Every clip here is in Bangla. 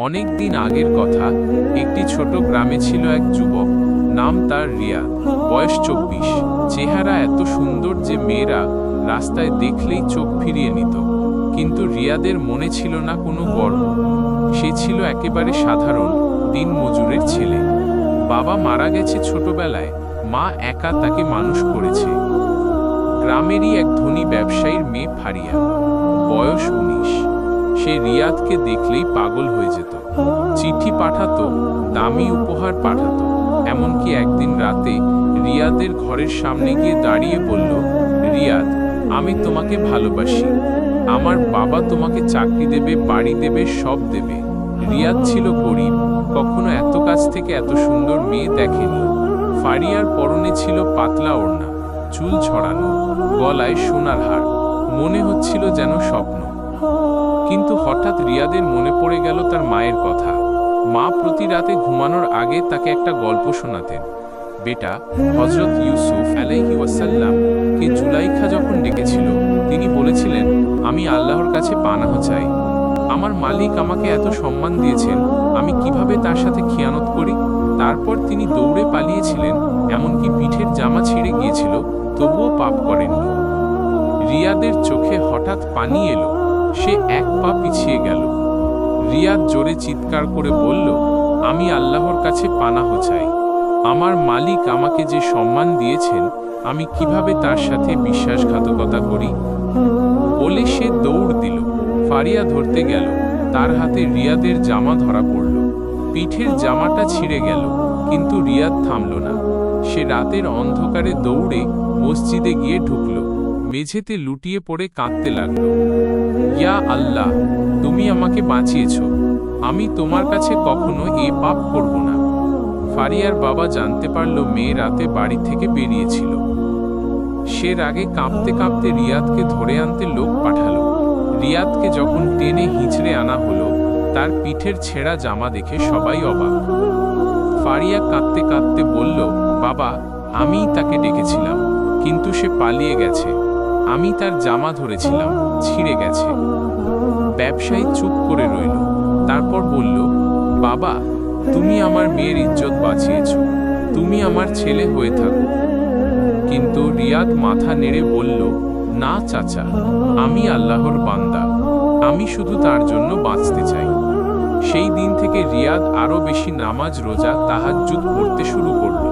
অনেক দিন আগের কথা, একটি ছোট গ্রামে ছিল এক যুবক, নাম তার রিয়া, বয়স চব্বিশ। চেহারা এত সুন্দর যে মেয়েরা রাস্তায় দেখলেই চোখ ফিরিয়ে নিত। কিন্তু রিয়াদের মনে ছিল না কোনো গর্ব। সে ছিল একেবারে সাধারণ দিন মজুরের ছেলে। বাবা মারা গেছে ছোটবেলায়, মা একা তাকে মানুষ করেছে। গ্রামেরই এক ধনী ব্যবসায়ীর মেয়ে ফারিয়া, বয়স উনিশ। সে রিয়াদকে দেখলেই পাগল হয়ে যেত। চিঠি পাঠাতো, দামি উপহার পাঠাতো, এমনকি একদিন রাতে রিয়াদের ঘরের সামনে গিয়ে দাঁড়িয়ে বলল, রিয়াদ, আমি তোমাকে ভালোবাসি। আমার বাবা তোমাকে চাকরি দেবে, বাড়ি দেবে, সব দেবে। রিয়াদ ছিল গরিব, কখনো এত কাছ থেকে এত সুন্দর মেয়ে দেখেনি। ফারিয়ার পরনে ছিল পাতলা ওড়না, চুল ছড়ানো, গলায় সোনার হার। মনে হচ্ছিল যেন স্বপ্ন। কিন্তু হঠাৎ রিয়াদের মনে পড়ে গেল তার মায়ের কথা। মা প্রতি রাতে ঘুমানোর আগে তাকে একটা গল্প শোনাতেন। বেটা হজরত ইউসুফ আলাইহি ওয়াসাল্লাম কে জুলাইখা যখন ডেকেছিল, তিনি বলেছিলেন, আমি আল্লাহর কাছে পানাহ চাই। আমার মালিক আমাকে এত সম্মান দিয়েছেন, আমি কীভাবে তার সাথে খেয়ানত করি তারপর তিনি দৌড়ে পালিয়েছিলেন, এমনকি পিঠের জামা ছিঁড়ে গিয়েছিল, তবুও পাপ করেননি। রিয়াদের চোখে হঠাৎ পানি এলো। সে এক পা পিছিয়ে গেল। রিয়াদ জোরে চিৎকার করে বলল, আমি আল্লাহর কাছে পানাহ চাই। আমার মালিক আমাকে যে সম্মান দিয়েছেন, আমি কীভাবে তার সাথে বিশ্বাসঘাতকতা করি? বলে সে দৌড় দিল। ফারিয়া ধরতে গেল। তার হাতে রিয়াদের জামা ধরা পড়ল। পিঠের জামাটা ছিঁড়ে গেল, কিন্তু রিয়াদ থামল না। সে রাতের অন্ধকারে দৌড়ে মসজিদে গিয়ে ঢুকল। মেঝেতে লুটিয়ে পড়ে কাঁদতে লাগল। ইয়া আল্লাহ, তুমি আমাকে বাঁচিয়েছ। আমি তোমার কাছে কখনো এ পাপ করব না। ফারিয়ার বাবা জানতে পারল মেয়ে রাতে বাড়ি থেকে বেরিয়েছিল। সে রাগে কাঁপতে কাঁপতে রিয়াদকে ধরে আনতে লোক পাঠালো। রিয়াদকে যখন টেনে হিঁচড়ে আনা হলো, তার পিঠের ছেঁড়া জামা দেখে সবাই অবাক। ফারিয়া কাঁদতে কাঁদতে বলল, বাবা, আমিই তাকে ডেকেছিলাম, কিন্তু সে পালিয়ে গেছে। আমি তার জামা ধরেছিলাম, ছিঁড়ে গেছে। ব্যবসায়ী চুপ করে রইল। তারপর বলল, বাবা, তুমি আমার মেয়ের ইজ্জত বাঁচিয়েছ। তুমি আমার ছেলে হয়ে থাকো। কিন্তু রিয়াদ মাথা নেড়ে বলল, না, চাচা, আমি আল্লাহর বান্দা। আমি শুধু তার জন্য বাঁচতে চাই। সেই দিন থেকে রিয়াদ আরও বেশি নামাজ, রোজা, তাহাজ্জুদ করতে শুরু করল।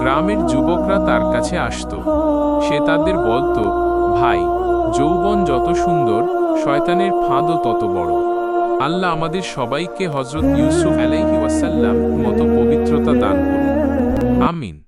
গ্রামের যুবকরা তার কাছে আসত। সে তাদের বলতো ভাই, যৌবন যত সুন্দর, শয়তানের ফাঁদও তত বড়। আল্লাহ আমাদের সবাইকে হজরত ইউসুফ আলাইহি ওয়াসাল্লাম মতো পবিত্রতা দান করুন। আমিন।